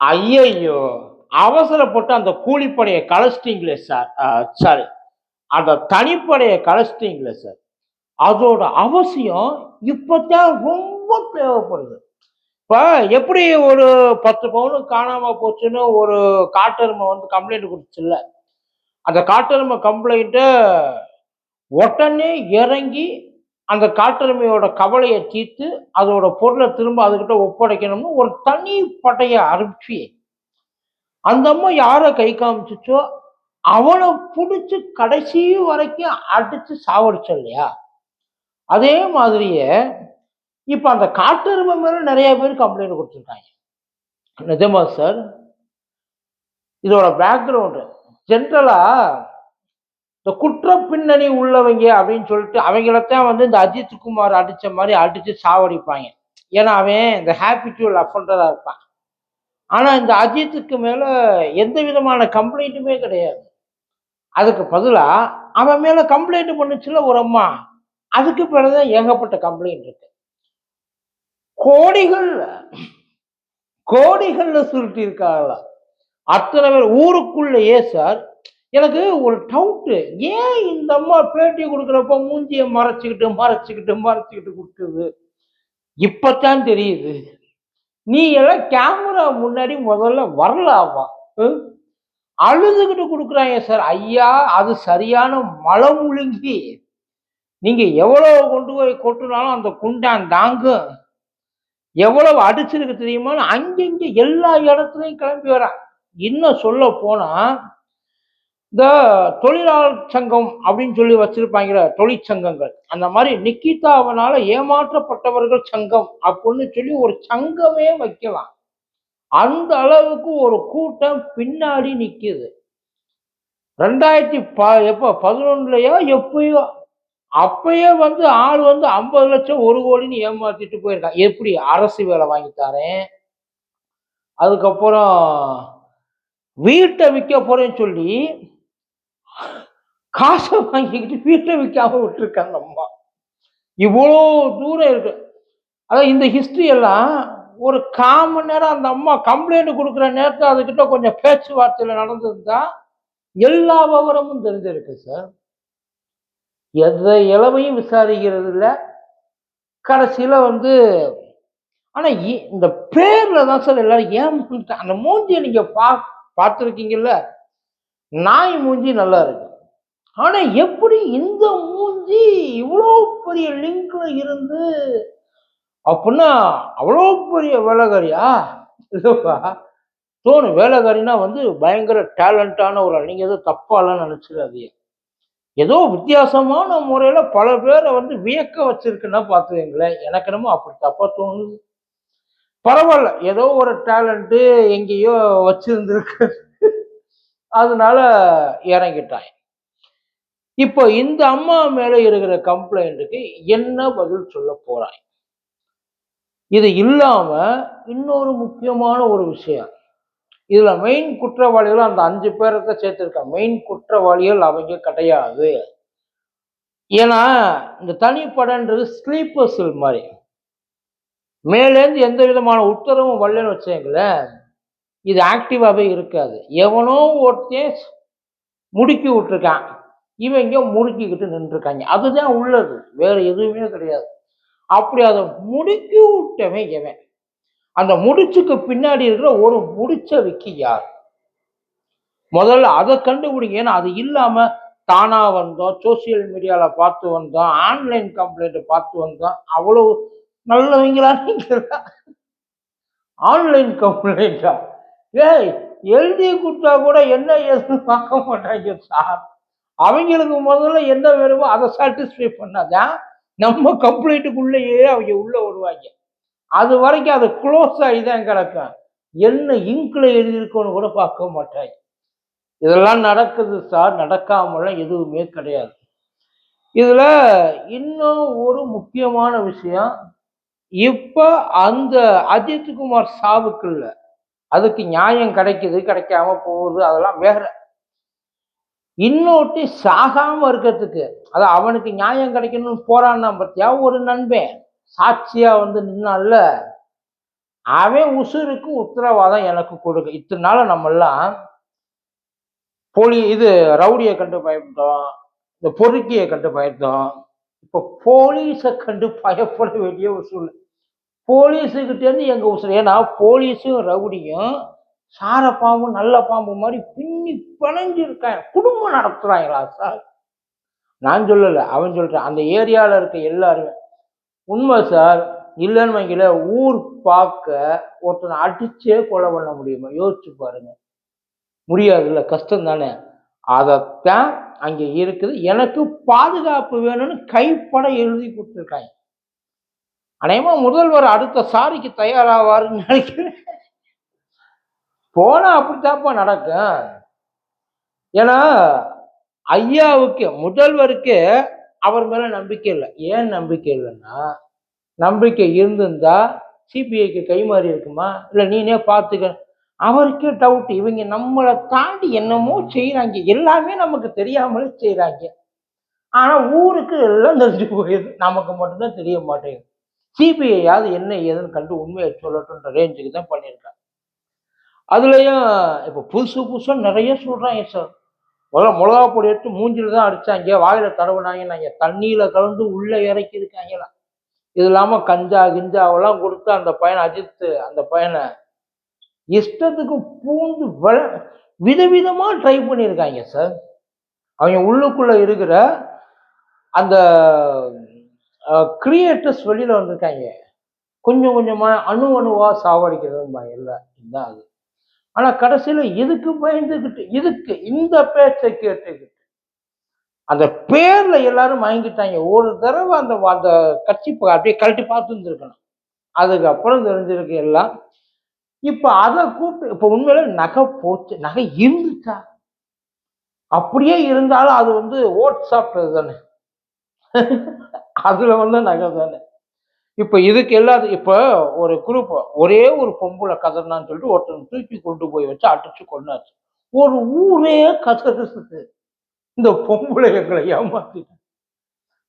ஐயையோ அவசரப்பட்டு அந்த கூலிப்படையை கலைச்சிட்டீங்களே சார். சாரி அந்த தனிப்படையை கலைச்சிட்டீங்களே சார். அதோட அவசியம் இப்போத்தான் ரொம்ப தேவைப்படுது. இப்போ எப்படி ஒரு பத்து பவுனு காணாமல் போச்சுன்னு ஒரு காட்டெருமை வந்து கம்ப்ளைண்ட் கொடுத்துச்சுல்ல. அந்த காட்டெருமை கம்ப்ளைண்ட்டை உடனே இறங்கி அந்த காட்டெருமையோட கவலையை தீர்த்து அதோட பொருளை திரும்ப அதுக்கிட்ட ஒப்படைக்கணும்னு ஒரு தனி படையை அனுப்பிச்சு அந்த அம்மா யாரை கை காமிச்சிச்சோ அவனை பிடிச்சி கடைசி வரைக்கும் அடிச்சு சாவடிச்சோம் இல்லையா? அதே மாதிரியே இப்போ அந்த காட்டெருமை மேலே நிறைய பேர் கம்ப்ளைண்ட் கொடுத்துருக்காங்க. நிஜமா சார் இதோட பேக்ரவுண்டு ஜென்ரலாக இந்த குற்ற பின்னணி உள்ளவங்க அப்படின்னு சொல்லிட்டு அவங்களத்தான் வந்து இந்த அஜித் குமார் அடிச்ச மாதிரி அடிச்சு சாவடிப்பாங்க. ஏன்னா அவன் இந்த ஹாப்பிட்யூல் அஃபண்டராக இருப்பான். ஆனா இந்த அஜித்துக்கு மேல எந்த விதமான கம்ப்ளைண்ட்டுமே கிடையாது. அதுக்கு பதிலா அவன் மேல கம்ப்ளைண்ட் பண்ணுச்சுல ஒரு அம்மா. அதுக்கு பிறகுதான் ஏகப்பட்ட கம்ப்ளைண்ட் இருக்கு. கோடிகள் கோடிகள்ல சுருட்டி இருக்காங்களா அத்தனை பேர் ஊருக்குள்ளேயே சார் எனக்கு ஒரு டவுட்டு ஏன் இந்த அம்மா பேட்டி கொடுக்குறப்ப மூஞ்சியை மறைச்சிக்கிட்டு மறைச்சிக்கிட்டு மறைச்சிக்கிட்டு கொடுக்குது? இப்பத்தான் தெரியுது. நீ எல்லாம் கேமரா முன்னாடி முதல்ல வரலாமா? ஹம்? அழுதுகிட்டு கொடுக்குறாங்க சார் ஐயா அது சரியான மலம் முழுங்கி. நீங்க எவ்வளவு கொண்டு போய் கொட்டுனாலும் அந்த குண்டான் தாங்கும் எவ்வளவு அடிச்சிருக்கு தெரியுமா அங்கங்க எல்லா இடத்துலையும் கிளம்பி வரான். இன்னும் சொல்ல போனா இந்த தொழிலாளர் சங்கம் அப்படின்னு சொல்லி வச்சிருப்பாங்கிற தொழிற்சங்கங்கள் அந்த மாதிரி நிக்கிதாவனால ஏமாற்றப்பட்டவர்கள் சங்கம் அப்படின்னு சொல்லி ஒரு சங்கமே வைக்கலாம். அந்த அளவுக்கு ஒரு கூட்டம் பின்னாடி நிக்குது. ரெண்டாயிரத்தி ப எப்போ பதினொன்றுலையோ எப்பயோ அப்பயே வந்து ஆள் வந்து ஐம்பது லட்சம் ஒரு கோடின்னு ஏமாத்திட்டு போயிருக்கான். எப்படி அரசு வேலை வாங்கி தரேன் அதுக்கப்புறம் வீட்டை விற்க போறேன்னு சொல்லி காசை வாங்கிக்கிட்டு வீட்டை விற்காம விட்டுருக்காங்க அம்மா. இவ்வளோ தூரம் இருக்கு. அதான் இந்த ஹிஸ்ட்ரி எல்லாம் ஒரு கால் மணி நேரம் அந்த அம்மா கம்ப்ளைண்ட் கொடுக்குற நேரத்தில் அதுக்கிட்ட கொஞ்சம் பேச்சுவார்த்தையில் நடந்திருந்தா எல்லா விவரமும் தெரிஞ்சிருக்கு சார் எந்த இளவையும் விசாரிக்கிறது இல்லை கடைசியில் வந்து ஆனால் இந்த பேரில் தான் சார் எல்லாரும் ஏமாந்து அந்த மூஞ்சியை நீங்கள் பா பார்த்துருக்கீங்கல்ல? நாய் மூஞ்சி நல்லா இருக்கு. ஆனா எப்படி இந்த மூஞ்சி இவ்வளோ பெரிய லிங்க்ல இருந்து அப்படின்னா அவ்வளோ பெரிய வேலைக்காரியா? இல்லப்பா. தோணும் வேலைக்காரினா வந்து பயங்கர டேலண்டான ஒரு ஆள். நீங்க ஏதோ தப்பாலாம் நினைச்சிடாதீங்க. ஏதோ வித்தியாசமான முறையில பல பேரை வந்து வியக்க வச்சிருக்குன்னா பார்த்துக்கங்களேன் எனக்கு என்னமோ அப்படி தப்பா தோணுது. பரவாயில்ல. ஏதோ ஒரு டேலண்ட்டு எங்கேயோ வச்சிருந்துருக்கு. அதனால இறங்கிட்டாங்க. இப்போ இந்த அம்மா மேல இருக்கிற கம்ப்ளைண்ட்டுக்கு என்ன பதில் சொல்ல போறாய்? இது இல்லாம இன்னொரு முக்கியமான ஒரு விஷயம். இதுல மெயின் குற்றவாளிகள் அந்த அஞ்சு பேரத்தை சேர்த்திருக்காங்க மெயின் குற்றவாளிகள் அவங்க கிடையாது. ஏன்னா இந்த தனிப்படன்றது ஸ்லீப்பர் செல் மாதிரி. மேலேருந்து எந்த விதமான உத்தரவும் வரலன்னு வச்சுங்களேன் இது ஆக்டிவாகவே இருக்காது. எவனோ ஒருத்தன் முடுக்கி விட்டுருக்கான். இவங்க முறுக்கிக்கிட்டு நின்றுருக்காங்க. அதுதான் உள்ளது. வேற எதுவுமே கிடையாது. அப்படி அதை முடுக்கி விட்டவன் இவன் அந்த முடிச்சுக்கு பின்னாடி இருக்கிற ஒரு முடிச்ச விக்கி யார்? முதல்ல அதை கண்டுபிடிங்க. ஏன்னா அது இல்லாம தானா வந்தோம் சோசியல் மீடியால பார்த்து வந்தோம் ஆன்லைன் கம்ப்ளைண்ட் பார்த்து வந்தோம் அவ்வளவு நல்லவங்களா நீங்க? ஆன்லைன் கம்ப்ளைண்டா ஏய் எழுதி கொடுத்தா கூட என்ன ஏதுன்னு பார்க்க மாட்டாங்க சார். அவங்களுக்கு முதல்ல என்ன வேணுமோ அதை சாட்டிஸ்ஃபை பண்ணாதான் நம்ம கம்ப்ளைண்ட்டுக்குள்ளேயே அவங்க உள்ளே வருவாங்க. அது வரைக்கும் அது க்ளோஸ் ஆகி தான் கிடக்கும். என்ன இங்கில் எழுதியிருக்கோன்னு கூட பார்க்க மாட்டாங்க. இதெல்லாம் நடக்குது சார் நடக்காமலாம் எதுவுமே கிடையாது. இதில் இன்னும் ஒரு முக்கியமான விஷயம். இப்போ அந்த அஜித்குமார் சாவுக்கு இல்லை அதுக்கு நியாயம் கிடைக்குது கிடைக்காம போகுது அதெல்லாம் வேற இன்னொட்டி சாகாமல் இருக்கிறதுக்கு. அது அவனுக்கு நியாயம் கிடைக்கணும்னு போறான்னா பார்த்தியா? ஒரு நண்பன். சாட்சியா வந்து நின்னால அவன் உசுருக்கு உத்தரவாதம் எனக்கு கொடுக்க. இத்தனை நாள் நம்மெல்லாம் போலி இது ரவுடியை கண்டு பயப்பட்டோம். இந்த பொறுக்கியை கண்டு பயந்தோம் இப்போ போலீஸை கண்டு பயப்பட வேண்டிய ஒரு சூழ்நிலை. போலீஸுக்கிட்டேருந்து எங்கள் உசுறு ஏன்னா போலீஸும் ரவுடியும் சார பாம்பு நல்ல பாம்பு மாதிரி பின்னி பிணைஞ்சு குடும்பம் நடத்துகிறாங்களா சார்? நான் சொல்லலை. அவன் சொல்கிறேன் அந்த ஏரியாவில் இருக்க எல்லாருமே உண்மை சார் இல்லைன்னு வைக்கல ஊர் பார்க்க ஒருத்தனை அடிச்சே கொலை பண்ண முடியுமா? யோசிச்சு பாருங்க. முடியாதுல்ல கஷ்டம் தானே அதைத்தான் அங்கே இருக்குது. எனக்கு பாதுகாப்பு வேணும்னு கைப்பட எழுதி கொடுத்துருக்காங்க. அநேகமாக முதல்வர் அடுத்த சாரிக்கு தயாராவாருன்னு நினைக்கிறேன். போனால் அப்படித்தாப்பா நடக்கும் ஏன்னா ஐயாவுக்கு முதல்வருக்கு அவர் மேலே நம்பிக்கை இல்லை. ஏன் நம்பிக்கை இல்லைன்னா நம்பிக்கை இருந்திருந்தா சிபிஐக்கு கை மாறி இருக்குமா? இல்லை நீனே பார்த்துக்க அவருக்கே டவுட் இவங்க நம்மளை தாண்டி என்னமோ செய்கிறாங்க எல்லாமே நமக்கு தெரியாமலே செய்கிறாங்க ஆனால் ஊருக்கு எல்லாம் தெரிஞ்சு போயிடுது. நமக்கு மட்டும்தான் தெரிய மாட்டேங்குது. சிபிஐயாவது என்ன ஏதுன்னு கண்டு உண்மையை சொல்லட்டுன்ற ரேஞ்சுக்கு தான் பண்ணியிருக்காங்க அதுலேயும் இப்போ புதுசு புதுசாக நிறைய சொல்கிறாங்க சார் முதல்ல மிளகா பொடி எடுத்து மூஞ்சில் தான் அடித்தாங்க வாயில் தடவுனாங்க. தண்ணியில் கலந்து உள்ளே இறக்கி இருக்காங்களாம். இது இல்லாமல் கஞ்சா கிஞ்சாவெல்லாம் கொடுத்து அந்த பையனை அஜித்து அந்த பையனை இஷ்டத்துக்கு பூந்து வள விதவிதமாக ட்ரை பண்ணியிருக்காங்க சார் அவங்க உள்ளுக்குள்ளே இருக்கிற அந்த கிரியேட்டர்ஸ் வெளியில் வந்திருக்காங்க. கொஞ்சம் கொஞ்சமாக அணு அணுவாக சாவடிக்கிறதும்பாங்க இல்லை இதுதான் அது. ஆனால் கடைசியில் எதுக்கு பயந்துக்கிட்டு இதுக்கு இந்த பேச்சை கேட்டுக்கிட்டு? அந்த பேரில் எல்லாரும் வாங்கிட்டாங்க ஒரு தடவை அந்த அந்த கட்சி அப்படியே கழட்டி பார்த்துருந்துருக்கணும். அதுக்கப்புறம் தெரிஞ்சிருக்கு எல்லாம். இப்போ அதை கூப்பிட்டு இப்போ உண்மையில நகை போச்சு நகை இருந்துச்சா? அப்படியே இருந்தாலும் அது வந்து ஓட் சாப்பிட்டது தானே. அதில் வந்து நகை தானே. இப்போ இதுக்கு எல்லாது இப்போ ஒரு குரூப் ஒரே ஒரு பொம்பளை கதறினான்னு சொல்லிட்டு ஒருத்தன் தூக்கி கொண்டு போய் வச்சு அடிச்சு கொண்டாச்சு ஒரு ஊரே கதறுது. இந்த பொம்பளை எங்களை ஏமாத்திட்டேன்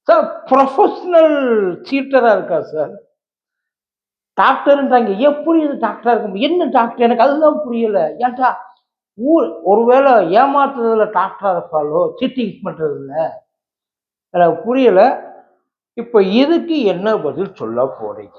சார் ப்ரொஃபஷனல் சீட்டராக இருக்கா சார்? டாக்டர்ன்றாங்க எப்படி இது டாக்டராக இருக்கும் என்ன டாக்டர் எனக்கு அதுதான் புரியல. ஏன்டா ஊர் ஒருவேளை ஏமாத்துறதுல டாக்டராக இருப்பாளோ? சீட்டிங் பண்ணுறதுல எனக்கு புரியலை. இப்போ இதுக்கு என்ன பதில் சொல்ல போறீங்க?